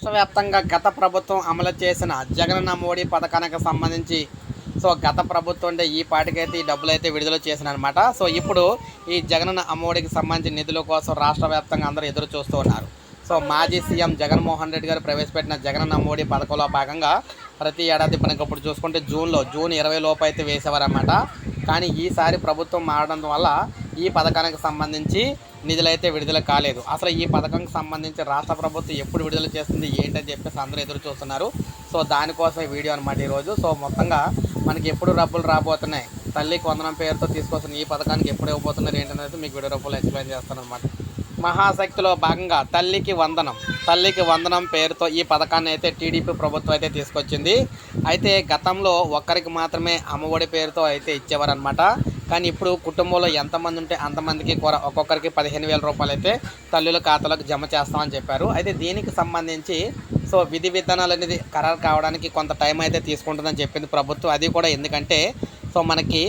రాష్ట్ర వ్యాప్తంగా గత ప్రభుత్వం అమలు చేసిన జగనన్న మోడీ పథకానికి సంబంధించి సో గత ప్రభుత్వం అంటే ఈ పాటికైతే ఈ డబ్బులు అయితే విడుదల చేసిన అనమాట సో ఇప్పుడు ఈ జగనన్న అమ్మఒడికి సంబంధించిన నిధుల కోసం రాష్ట్ర వ్యాప్తంగా అందరూ ఎదురు చూస్తూ ఉన్నారు. సో మాజీ సీఎం జగన్మోహన్ రెడ్డి గారు ప్రవేశపెట్టిన జగనన్న మోడీ పథకంలో భాగంగా ప్రతి ఏడాది మనకి ఇప్పుడు చూసుకుంటే జూన్లో జూన్ ఇరవై లోపు అయితే వేసేవారన్నమాట. కానీ ఈసారి ప్రభుత్వం మారడం వల్ల ఈ పథకానికి సంబంధించి నిధులైతే విడుదల కాలేదు. అసలు ఈ పథకంకి సంబంధించి రాష్ట్ర ప్రభుత్వం ఎప్పుడు విడుదల చేస్తుంది ఏంటని చెప్పేసి అందరూ ఎదురు చూస్తున్నారు. సో దానికోసం వీడియో అనమాట ఈరోజు. సో మొత్తంగా మనకి ఎప్పుడు డబ్బులు రాబోతున్నాయి తల్లికి వందనం పేరుతో తీసుకొస్తున్న ఈ పథకానికి ఎప్పుడు ఇవ్వబోతున్నారు ఏంటనేది మీకు వీడియో రూపంలో ఎక్స్ప్లెయిన్ చేస్తాను అనమాట మహాశక్తిలో భాగంగా తల్లికి వందనం తల్లికి వందనం పేరుతో ఈ పథకాన్ని అయితే టీడీపీ ప్రభుత్వం అయితే తీసుకొచ్చింది. అయితే గతంలో ఒక్కరికి మాత్రమే అమ్మఒడి పేరుతో అయితే ఇచ్చేవారనమాట కానీ ఇప్పుడు కుటుంబంలో ఎంతమంది ఉంటే అంతమందికి కూడా ఒక్కొక్కరికి పదిహేను వేల రూపాయలు అయితే తల్లుల ఖాతాలకు జమ చేస్తామని చెప్పారు. అయితే దీనికి సంబంధించి సో విధి విధానాలు అనేది ఖరారు కావడానికి కొంత టైం అయితే తీసుకుంటుందని చెప్పింది ప్రభుత్వం. అది కూడా ఎందుకంటే సో మనకి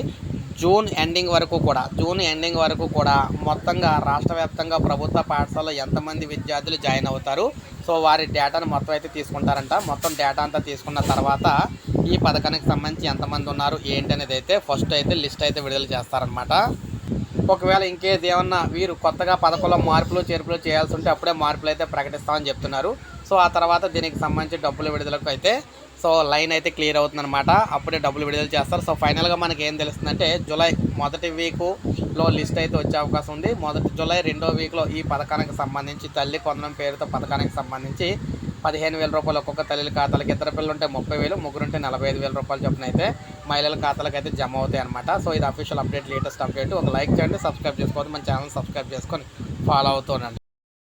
జూన్ ఎండింగ్ వరకు కూడా జూన్ ఎండింగ్ వరకు కూడా మొత్తంగా రాష్ట్ర వ్యాప్తంగా ప్రభుత్వ పాఠశాలలో ఎంతమంది విద్యార్థులు జాయిన్ అవుతారు సో వారి డేటాను మొత్తం అయితే తీసుకుంటారంట. మొత్తం డేటా అంతా తీసుకున్న తర్వాత ఈ పథకానికి సంబంధించి ఎంతమంది ఉన్నారు ఏంటి అనేది అయితే ఫస్ట్ అయితే లిస్ట్ అయితే విడుదల చేస్తారనమాట ఒకవేళ ఇంకేది ఏమన్నా వీరు కొత్తగా పథకంలో మార్పులు చేర్పులు చేయాల్సి ఉంటే అప్పుడే మార్పులు అయితే ప్రకటిస్తామని చెప్తున్నారు. సో ఆ తర్వాత దీనికి సంబంధించి డబ్బులు విడుదలకు అయితే సో లైన్ అయితే క్లియర్ అవుతుందన్నమాట. అప్పుడే డబ్బులు విడుదల చేస్తారు. సో ఫైనల్గా మనకి ఏం తెలుస్తుందంటే జూలై మొదటి వీకులో లిస్ట్ అయితే వచ్చే అవకాశం ఉంది. మొదటి జూలై రెండో వీక్లో ఈ పథకానికి సంబంధించి తల్లి కొందరం పేరుతో పథకానికి సంబంధించి పదిహేను వేల రూపాయలు ఒక్కొక్క తల్లి ఖాతాలకు. ఇద్దరు పిల్లలు ఉంటే ముప్పై వేలు ముగ్గురు ఉంటే నలభై ఐదు వేల రూపాయలు చొప్పున అయితే మహిళల ఖాతాలకు అయితే జమ అవుతాయి అనమాట సో ఇది అఫీషియల్ అప్డేట్ లేటెస్ట్ అప్డేట్ ఒక లైక్ చేయండి సబ్స్క్రైబ్ చేసుకోవద్దు. మన ఛానల్ సబ్స్క్రైబ్ చేసుకొని ఫాలో అవుతూ